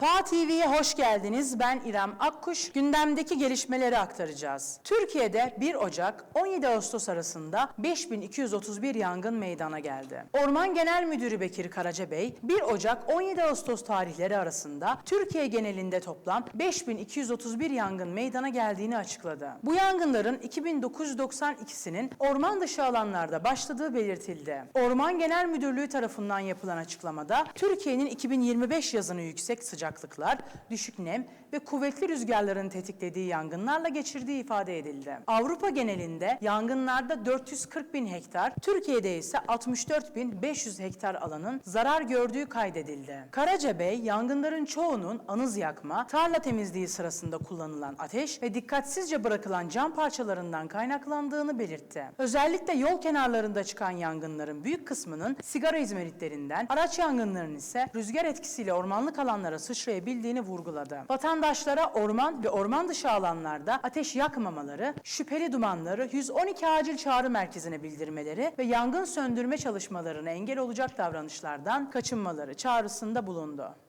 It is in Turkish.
PA TV'ye hoş geldiniz. Ben İrem Akkuş. Gündemdeki gelişmeleri aktaracağız. Türkiye'de 1 Ocak 17 Ağustos arasında 5231 yangın meydana geldi. Orman Genel Müdürü Bekir Karacabey, 1 Ocak 17 Ağustos tarihleri arasında Türkiye genelinde toplam 5231 yangın meydana geldiğini açıkladı. Bu yangınların 2992'sinin orman dışı alanlarda başladığı belirtildi. Orman Genel Müdürlüğü tarafından yapılan açıklamada Türkiye'nin 2025 yazını yüksek sıcaklıklar, düşük nem ve kuvvetli rüzgarların tetiklediği yangınlarla geçirdiği ifade edildi. Avrupa genelinde yangınlarda 440 bin hektar, Türkiye'de ise 64 bin 500 hektar alanın zarar gördüğü kaydedildi. Karacabey, yangınların çoğunun anız yakma, tarla temizliği sırasında kullanılan ateş ve dikkatsizce bırakılan cam parçalarından kaynaklandığını belirtti. Özellikle yol kenarlarında çıkan yangınların büyük kısmının sigara izmaritlerinden, araç yangınlarının ise rüzgar etkisiyle ormanlık alanlara sıçrayabildiğini vurguladı. Vatandaşlara orman ve orman dışı alanlarda ateş yakmamaları, şüpheli dumanları 112 acil çağrı merkezine bildirmeleri ve yangın söndürme çalışmalarına engel olacak davranışlardan kaçınmaları çağrısında bulundu.